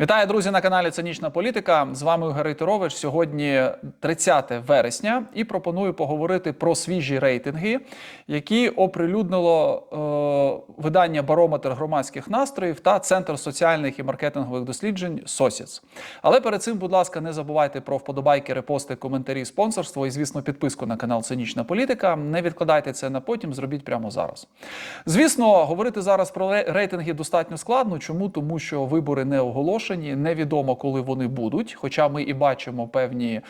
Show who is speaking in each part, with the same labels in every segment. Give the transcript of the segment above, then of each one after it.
Speaker 1: Вітаю, друзі, на каналі Цинічна Політика. З вами Ігор Рейтерович. Сьогодні 30 вересня, і пропоную поговорити про свіжі рейтинги, які оприлюднило е, видання Барометр громадських настроїв та Центр соціальних і маркетингових досліджень Сосіц. Але перед цим, будь ласка, не забувайте про вподобайки, репости, коментарі, спонсорство і, звісно, підписку на канал Цинічна Політика. Не відкладайте це на потім, зробіть прямо зараз. Звісно, говорити зараз про рейтинги достатньо складно. Чому? Тому що вибори не оголошені, невідомо, коли вони будуть. Хоча ми і бачимо певні, е,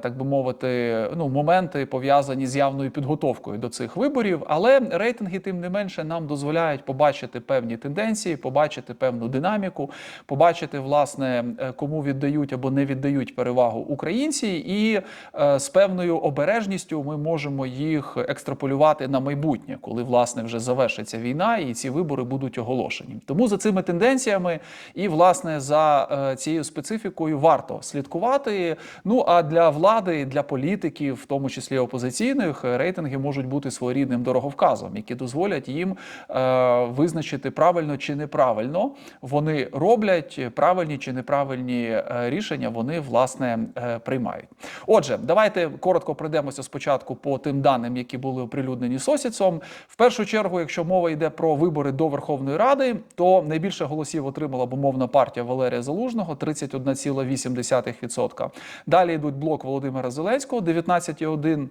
Speaker 1: так би мовити, ну, моменти пов'язані з явною підготовкою до цих виборів. Але рейтинги, тим не менше, нам дозволяють побачити певні тенденції, побачити певну динаміку, побачити, власне, е, кому віддають або не віддають перевагу українці, і е, з певною обережністю ми можемо їх екстраполювати на майбутнє, коли власне вже завершиться війна і ці вибори будуть оголошені. Тому за цими тенденціями і власне за е, цією специфікою варто слідкувати. Ну а для влади, для політиків, в тому числі опозиційних, рейтинги можуть бути своєрідним дороговказом, які дозволять їм е, визначити правильно чи неправильно вони роблять правильні чи неправильні е, рішення. Вони власне приймають. Отже, давайте коротко пройдемося спочатку по тим даним, які були оприлюднені Сосіцом. В першу чергу, якщо мова йде про вибори до Верховної Ради, то найбільше голосів отримала бумовна партія Валерія Залужного 31,8%. Далі йдуть блок Володимира Зеленського 19,1%.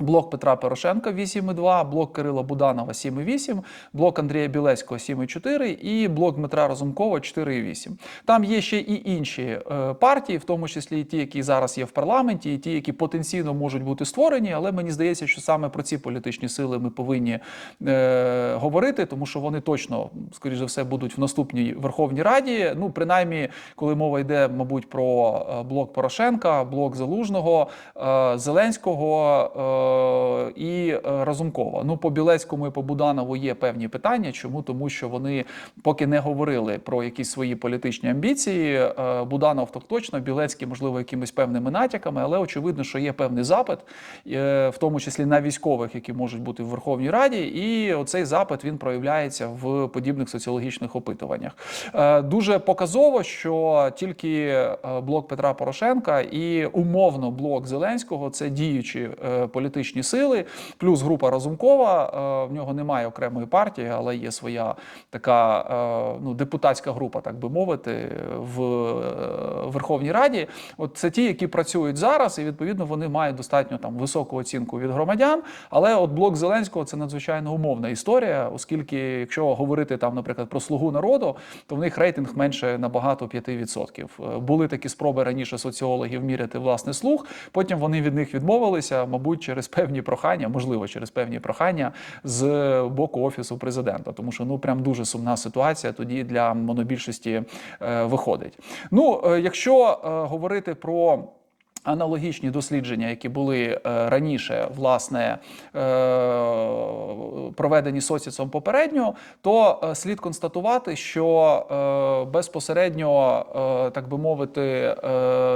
Speaker 1: Блок Петра Порошенка 8,2, блок Кирила Буданова 7,8, блок Андрія Білецького 7,4 і блок Дмитра Разумкова 4,8. Там є ще і інші е, партії, в тому числі і ті, які зараз є в парламенті, і ті, які потенційно можуть бути створені. Але мені здається, що саме про ці політичні сили ми повинні е, говорити, тому що вони точно, скоріш за все, будуть в наступній Верховній Раді. Ну, принаймні, коли мова йде, мабуть, про е, блок Порошенка, блок Залужного, е, Зеленського. е, і е, Разумкова. Ну, по Білецькому і по Буданову є певні питання. Чому? Тому що вони поки не говорили про якісь свої політичні амбіції. Е, Буданов так точно, Білецький, можливо, якимись певними натяками, але очевидно, що є певний запит, е, в тому числі на військових, які можуть бути в Верховній Раді. І оцей запит він проявляється в подібних соціологічних опитуваннях. Е, Дуже показово, що тільки е, блок Петра Порошенка і умовно блок Зеленського це діючі е, політичні сили, плюс група Разумкова. Е, В нього немає окремої партії, але є своя така е, ну, депутатська група, так би мовити, в е, Верховній Раді. От це ті, які працюють зараз, і відповідно вони мають достатньо там високу оцінку від громадян. Але от блок Зеленського це надзвичайно умовна історія, оскільки, якщо говорити там, наприклад, про слугу народу, то в них рейтинг менше набагато 5%. Е, Були такі спроби раніше соціологів міряти власне слух. Потім вони від них відмовилися, мабуть, через певні прохання, можливо, через певні прохання з боку офісу президента, тому що ну прям дуже сумна ситуація тоді для монобільшості е, виходить. Ну, е, якщо е, говорити про Аналогічні дослідження, які були е, раніше, власне, е, проведені соціцом попередньо, то е, слід констатувати, що безпосередньо, так би мовити,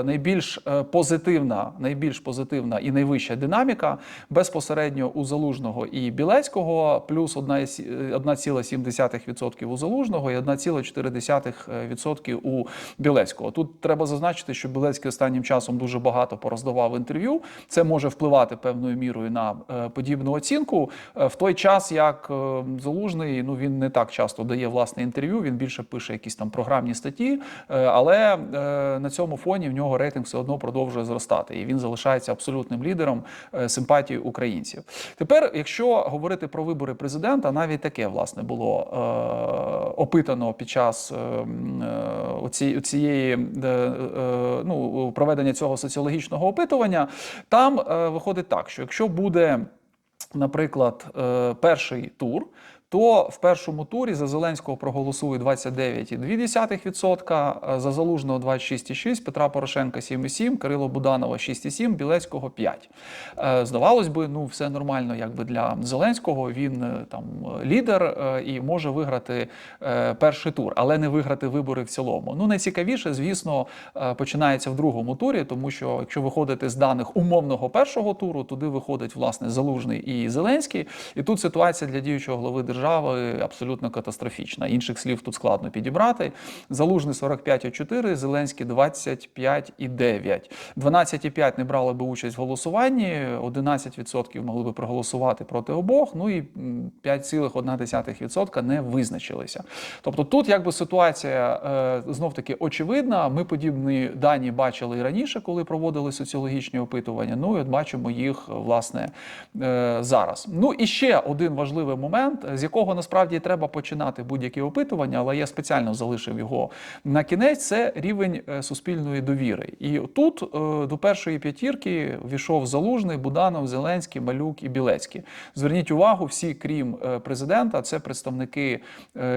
Speaker 1: найбільш позитивна, найбільш позитивна і найвища динаміка безпосередньо у Залужного і Білецького, плюс 1,7 1,7% у Залужного і 1,4% у Білецького. Тут треба зазначити, що Білецький останнім часом дуже багато пороздавав інтерв'ю. Це може впливати певною мірою на е, подібну оцінку. Е, В той час, як е, Залужний, ну він не так часто дає власне інтерв'ю, він більше пише якісь там програмні статті, але на цьому фоні в нього рейтинг все одно продовжує зростати, і він залишається абсолютним лідером симпатії українців. Тепер, якщо говорити про вибори президента, навіть таке власне було опитано під час е, м, е, оці, цієї ну, проведення цього соціологічного опитування. Там е, виходить так, що якщо буде, наприклад, е, перший тур. То в першому турі за Зеленського проголосує 29,2%, за Залужного 26,6%, Петра Порошенка 7,7%, Кирило Буданова 6,7%, Білецького 5%. Е, Здавалось би, ну все нормально, якби для Зеленського він е, там лідер е, і може виграти е, перший тур, але не виграти вибори в цілому. Ну найцікавіше, звісно, е, починається в другому турі, тому що якщо виходити з даних умовного першого туру, туди виходить власне Залужний і Зеленський. І тут ситуація для діючого глави держави держави абсолютно катастрофічна. Інших слів тут складно підібрати. Залужний 45,4, Зеленський 25,9. 12,5 не брали би участь в голосуванні, 11% могли би проголосувати проти обох. Ну і 5,1% не визначилися. Тобто тут якби ситуація е, знов таки очевидна. Ми подібні дані бачили і раніше, коли проводили соціологічні опитування. Ну і от бачимо їх власне е, зараз. Ну і ще один важливий момент, з якого насправді треба починати будь-які опитування, але я спеціально залишив його на кінець. Це рівень е, суспільної довіри. І тут е, до першої п'ятірки війшов Залужний, Буданов, Зеленський, Малюк і Білецький. Зверніть увагу, всі, крім е, президента, це представники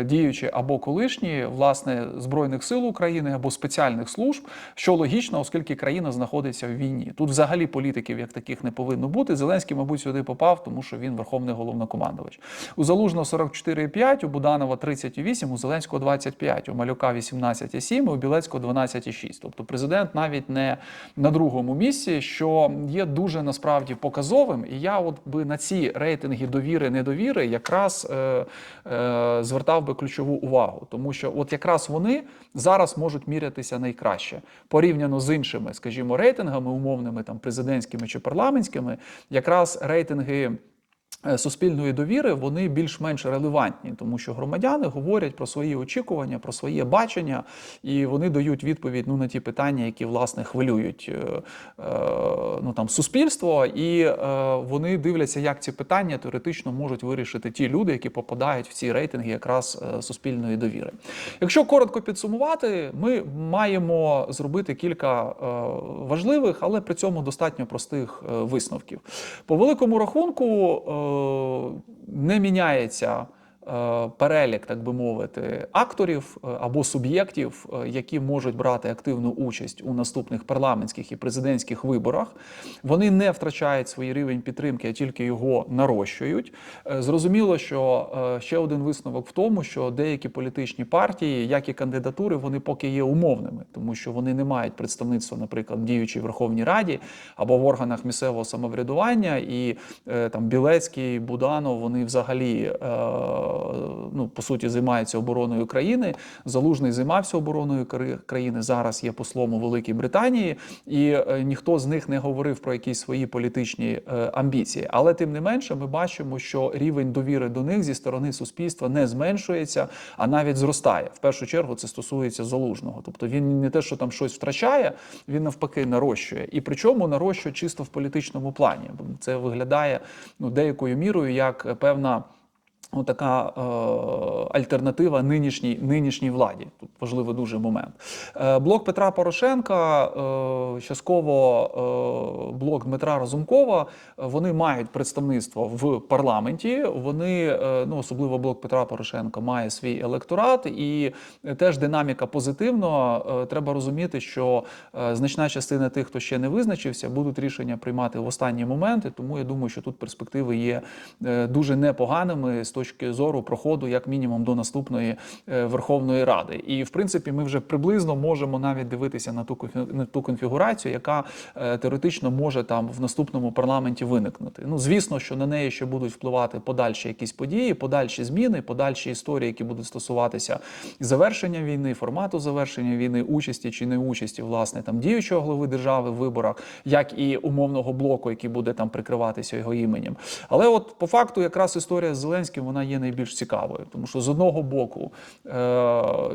Speaker 1: діючі або колишні власне збройних сил України або спеціальних служб, що логічно, оскільки країна знаходиться в війні. Тут взагалі політиків як таких не повинно бути. Зеленський, мабуть, сюди попав, тому що він верховний головнокомандувач. У Залужного 44,5, у Буданова 38, у Зеленського 25, у Малюка 18,7, у Білецького 12,6. Тобто президент навіть не на другому місці, що є дуже насправді показовим. І я от би на ці рейтинги довіри недовіри якраз е, е, звертав би ключову увагу, тому що от якраз вони зараз можуть мірятися найкраще порівняно з іншими, скажімо, рейтингами умовними, там президентськими чи парламентськими, якраз рейтинги. Е, Суспільної довіри вони більш-менш релевантні, тому що громадяни говорять про свої очікування, про своє бачення, і вони дають відповідь ну на ті питання, які власне хвилюють е, е, ну там суспільство, і вони дивляться, як ці питання теоретично можуть вирішити ті люди, які попадають в ці рейтинги якраз суспільної довіри. Якщо коротко підсумувати, ми маємо зробити кілька важливих, але при цьому достатньо простих висновків. По великому рахунку не міняється. Е, Перелік, так би мовити, акторів е, або суб'єктів, е, які можуть брати активну участь у наступних парламентських і президентських виборах, вони не втрачають свій рівень підтримки, а тільки його нарощують. Зрозуміло, що ще один висновок в тому, що деякі політичні партії, як і кандидатури, вони поки є умовними, тому що вони не мають представництва, наприклад, в діючій Верховній Раді або в органах місцевого самоврядування, і там Білецький, Буданов, вони взагалі ну по суті займаються обороною країни. Залужний займався обороною країни. Зараз є послом у Великій Британії, і е, ніхто з них не говорив про якісь свої політичні е, амбіції. Але тим не менше, ми бачимо, що рівень довіри до них зі сторони суспільства не зменшується, а навіть зростає. В першу чергу це стосується залужного. Тобто він не те, що там щось втрачає, він навпаки нарощує. І причому нарощує чисто в політичному плані. Це виглядає ну деякою мірою як певна. Ну, така е, альтернатива нинішній, нинішній владі. Тут важливий дуже момент. Е, блок Петра Порошенка, е, частково е, блок Дмитра Разумкова, е, вони мають представництво в парламенті. Вони, е, ну особливо блок Петра Порошенка, має свій електорат, і теж динаміка позитивна. Е, треба розуміти, що е, значна частина тих, хто ще не визначився, будуть рішення приймати в останні моменти. Тому я думаю, що тут перспективи є е, дуже непоганими з точки зору проходу, як мінімум, до наступної е, Верховної Ради. І в принципі, ми вже приблизно можемо навіть дивитися на ту на ту конфігурацію, яка е, теоретично може там в наступному парламенті виникнути. Ну звісно, що на неї ще будуть впливати подальші якісь події, подальші зміни, подальші історії, які будуть стосуватися завершення війни, формату завершення війни, участі чи не участі, власне, там діючого глави держави в виборах, як і умовного блоку, який буде там прикриватися його іменем. Але от по факту, якраз історія з Зеленським вона є найбільш цікавою, тому що з одного боку, е,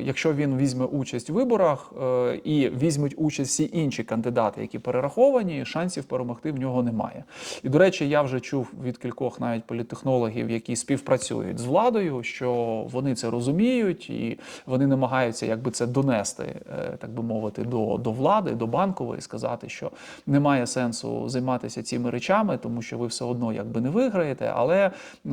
Speaker 1: якщо він візьме участь в виборах е, і візьмуть участь всі інші кандидати, які перераховані, шансів перемогти в нього немає. І до речі, я вже чув від кількох навіть політтехнологів, які співпрацюють з владою, що вони це розуміють і вони намагаються якби це донести, е, так би мовити, до, до влади, до банкової, сказати, що немає сенсу займатися цими речами, тому що ви все одно якби не виграєте. Але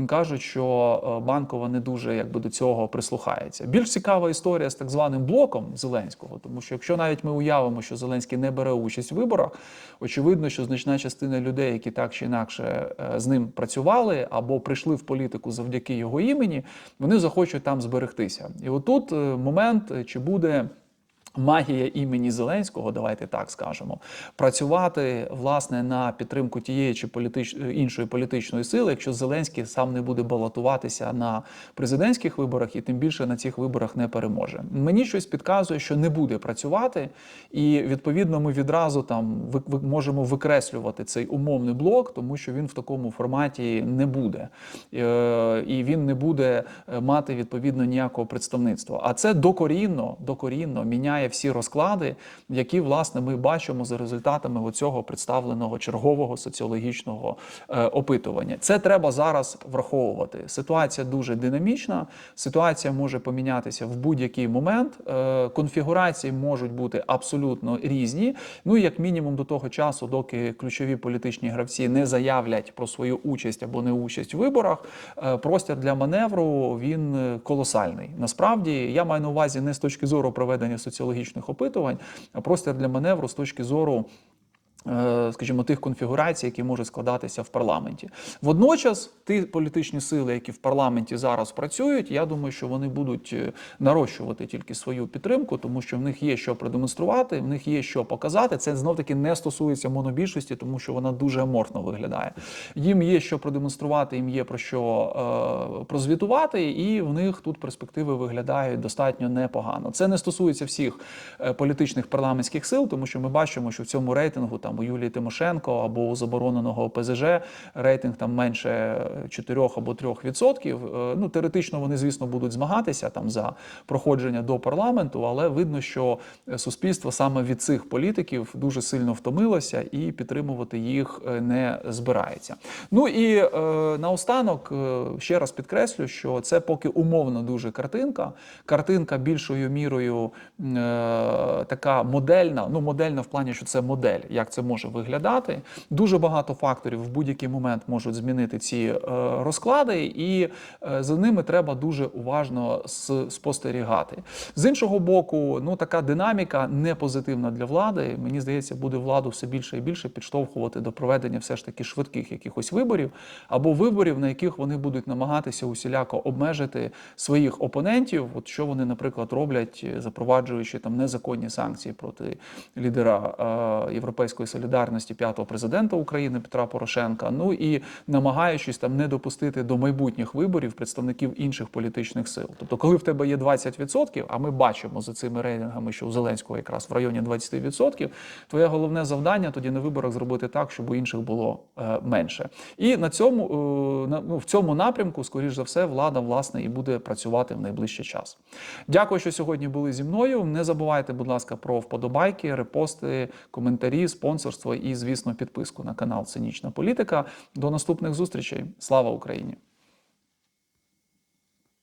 Speaker 1: кажуть, що е, банкова не дуже якби до цього прислухається. Більш цікава історія з так званим блоком Зеленського, тому що якщо навіть ми уявимо, що Зеленський не бере участь в виборах, очевидно, що значна частина людей, які так чи інакше е, з ним працювали або прийшли в політику завдяки його імені, вони захочуть там зберегтися. І отут е, момент, чи буде Магія імені Зеленського, давайте так скажемо, працювати власне на підтримку тієї чи політич... іншої політичної сили, якщо Зеленський сам не буде балотуватися на президентських виборах і тим більше на цих виборах не переможе. Мені щось підказує, що не буде працювати, і відповідно ми відразу там можемо викреслювати цей умовний блок, тому що він в такому форматі не буде, Е, і він не буде е, мати відповідно ніякого представництва. А це докорінно, докорінно міняє всі розклади, які власне ми бачимо за результатами оцього представленого чергового соціологічного е, опитування. Це треба зараз враховувати. Ситуація дуже динамічна. Ситуація може помінятися в будь-який момент. Е, конфігурації можуть бути абсолютно різні. Ну як мінімум до того часу, доки ключові політичні гравці не заявлять про свою участь або неучасть в виборах, е, простір для маневру він колосальний. Насправді я маю на увазі не з точки зору проведення соціологічних опитувань, а простір для маневру з точки зору. Е, Скажімо, тих конфігурацій, які можуть складатися в парламенті. Водночас, ті політичні сили, які в парламенті зараз працюють, я думаю, що вони будуть е, нарощувати тільки свою підтримку, тому що в них є що продемонструвати, в них є що показати. Це знов таки не стосується монобільшості, тому що вона дуже аморфно виглядає. Їм є що продемонструвати, їм є про що е, прозвітувати, і в них тут перспективи виглядають достатньо непогано. Це не стосується всіх е, політичних парламентських сил, тому що ми бачимо, що в цьому рейтингу там у Юлії Тимошенко або у забороненого ОПЗЖ рейтинг там менше 4 або 3 відсотків. Е, Ну теоретично вони, звісно, будуть змагатися там за проходження до парламенту, але видно, що суспільство саме від цих політиків дуже сильно втомилося і підтримувати їх е, не збирається. Ну і е, наостанок е, ще раз підкреслю, що це поки умовно дуже картинка. Картинка більшою мірою е, така модельна. Ну, модельна в плані, що це модель, як це може виглядати. Дуже багато факторів в будь-який момент можуть змінити ці е, розклади, і е, за ними треба дуже уважно спостерігати. З іншого боку, ну така динаміка не позитивна для влади. Мені здається, буде владу все більше і більше підштовхувати до проведення все ж таки швидких якихось виборів або виборів, на яких вони будуть намагатися усіляко обмежити своїх опонентів. От що вони, наприклад, роблять, запроваджуючи там незаконні санкції проти лідера е, Європейської солідарності п'ятого президента України Петра Порошенка. Ну і намагаючись там не допустити до майбутніх виборів представників інших політичних сил. Тобто, коли в тебе є 20%, а ми бачимо за цими рейтингами, що у Зеленського якраз в районі 20%, твоє головне завдання тоді на виборах зробити так, щоб у інших було е, менше. І на цьому е, на- ну, в цьому напрямку, скоріш за все, влада власне і буде працювати в найближчий час. Дякую, що сьогодні були зі мною. Не забувайте, будь ласка, про вподобайки, репости, коментарі, спонсорство і, звісно, підписку на канал Цинічна політика. До наступних зустрічей. Слава Україні!